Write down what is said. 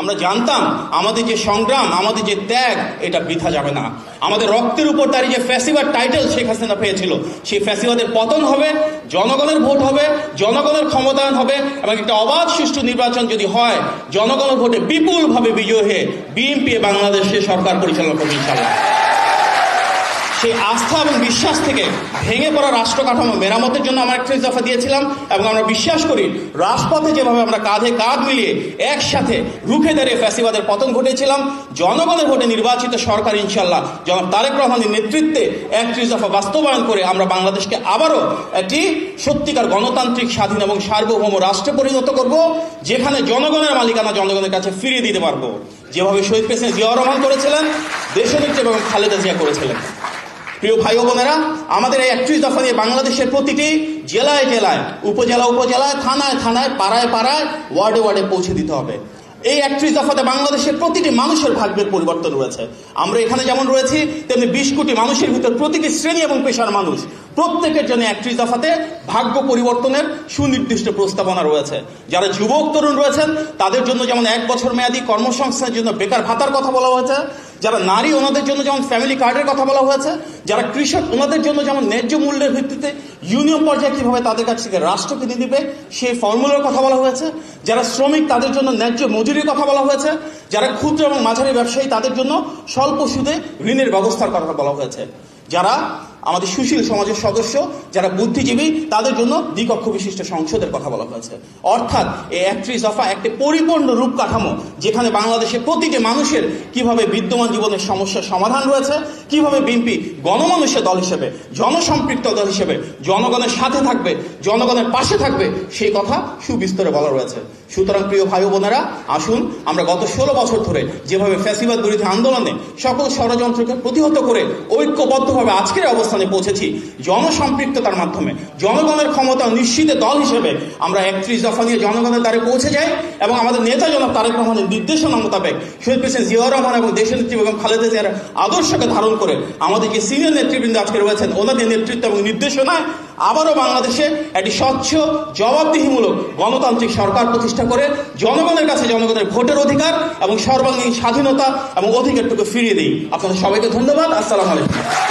আমরা জানতাম, আমাদের যে সংগ্রাম, আমাদের যে ত্যাগ, এটা বৃথা যাবে না। আমাদের রক্তের উপর তার যে ফ্যাসিবাদ টাইটেল শেখ হাসিনা পেয়েছিল, সেই ফ্যাসিবাদের পতন হবে, জনগণের ভোট হবে, জনগণের ক্ষমতায়ন হবে, এবং একটা অবাধ সুষ্ঠু নির্বাচন যদি হয়, জনগণের ভোটে বিপুলভাবে বিজয় হয়ে বিএনপি বাংলাদেশে সরকার পরিচালনা করবে ইনশাল্লাহ সেই আস্থা এবং বিশ্বাস থেকে ভেঙে পড়া রাষ্ট্র কাঠামো মেরামতের জন্য আমরা একত্রিশ দফা দিয়েছিলাম এবং আমরা বিশ্বাস করি রাজপথে যেভাবে আমরা কাঁধে কাঁধ মিলিয়ে একসাথে রুখে দাঁড়িয়ে ফ্যাসিবাদের পতন ঘটেছিলাম, জনগণের ভোটে নির্বাচিত সরকার ইনশাল্লাহ জনাব তারেক রহমানের নেতৃত্বে একত্রিশ দফা বাস্তবায়ন করে আমরা বাংলাদেশকে আবারও একটি সত্যিকার গণতান্ত্রিক, স্বাধীন এবং সার্বভৌম রাষ্ট্রে পরিণত করব, যেখানে জনগণের মালিকানা জনগণের কাছে ফিরিয়ে দিতে পারব। যেভাবে শহীদ প্রেসিডেন্ট জিয়াউর রহমান করেছিলেন, দেশনেত্রী এবং খালেদা জিয়া করেছিলেন। প্রিয় ভাই বোনেরা, আমাদের এই একত্রিশ দফা নিয়ে বাংলাদেশের প্রতিটি জেলায় জেলায়, উপজেলা উপজেলায়, থানায় থানায়, পাড়ায় পাড়ায়, ওয়ার্ডে ওয়ার্ডে পৌঁছে দিতে হবে। এই একত্রিশ দফাতে বাংলাদেশের প্রতিটি মানুষের ভাগ্যের পরিবর্তন রয়েছে। আমরা এখানে যেমন রয়েছি, তেমনি বিশ কোটি মানুষের ভিতর প্রতিটি শ্রেণি এবং পেশার মানুষ, প্রত্যেকের জন্য একত্রিশ দফাতে ভাগ্য পরিবর্তনের সুনির্দিষ্ট প্রস্তাবনা রয়েছে। যারা যুবক, তরুণ রয়েছেন, তাদের জন্য যেমন এক বছর মেয়াদী কর্মসংস্থানের জন্য বেকার ভাতার কথা বলা হয়েছে যারা নারী, ওনাদের জন্য যেমন ফ্যামিলি কার্ডের কথা বলা হয়েছে, যারা কৃষক, ওনাদের জন্য যেমন ন্যায্য মূল্যের ভিত্তিতে ইউনিয়ন পর্যায়ে কীভাবে তাদের কাছ থেকে রাষ্ট্র কিনে দিবে সেই ফর্মুলার কথা বলা হয়েছে। যারা শ্রমিক, তাদের জন্য ন্যায্য মজুরির কথা বলা হয়েছে। যারা ক্ষুদ্র এবং মাঝারি ব্যবসায়ী, তাদের জন্য স্বল্প সুদে ঋণের ব্যবস্থার কথা বলা হয়েছে। যারা আমাদের সুশীল সমাজের সদস্য, যারা বুদ্ধিজীবী, তাদের জন্য দ্বিকক্ষ বিশিষ্ট সংসদের কথা বলা হয়েছে। অর্থাৎ এই একত্রিশ দফা একটি পরিপূর্ণ রূপ কাঠামো যেখানে বাংলাদেশের প্রতিটি মানুষের কীভাবে বিদ্যমান জীবনের সমস্যার সমাধান রয়েছে, কীভাবে বিএনপি গণমানুষের দল হিসেবে, জনসম্পৃক্ত দল হিসেবে জনগণের সাথে থাকবে, জনগণের পাশে থাকবে, সেই কথা সুবিস্তরে বলা রয়েছে। সুতরাং প্রিয় ভাই বোনেরা, আসুন আমরা গত ষোলো বছর ধরে যেভাবে ফ্যাসিবাদ বিরোধী আন্দোলনে সকল ষড়যন্ত্রকে প্রতিহত করে ঐক্যবদ্ধভাবে আজকের অবস্থানে পৌঁছেছি। জনসম্পৃক্ততার মাধ্যমে। জনগণের ক্ষমতা নিশ্চিত দল হিসেবে আমরা একত্রিশ দফা নিয়ে জনগণের দ্বারে পৌঁছে যাই এবং আমাদের নেতা জনাব তারেক রহমানের নির্দেশনা মোতাবেক শহীদ প্রেসিডেন্ট জিয়াউর রহমান এবং দেশের নেত্রী এবং খালেদা জিয়ার আদর্শকে ধারণ করে আমাদের যে সিনিয়র নেতৃবৃন্দ আজকে রয়েছেন। ওনাদের নেতৃত্ব এবং নির্দেশনায় আবারও বাংলাদেশে একটি স্বচ্ছ, জবাবদিহিমূলক গণতান্ত্রিক সরকার প্রতিষ্ঠা করে জনগণের কাছে জনগণের ভোটের অধিকার এবং সর্বাঙ্গীন স্বাধীনতা এবং অধিকারটুকু ফিরিয়ে দিই। আপনাদের সবাইকে ধন্যবাদ। আসসালামু আলাইকুম।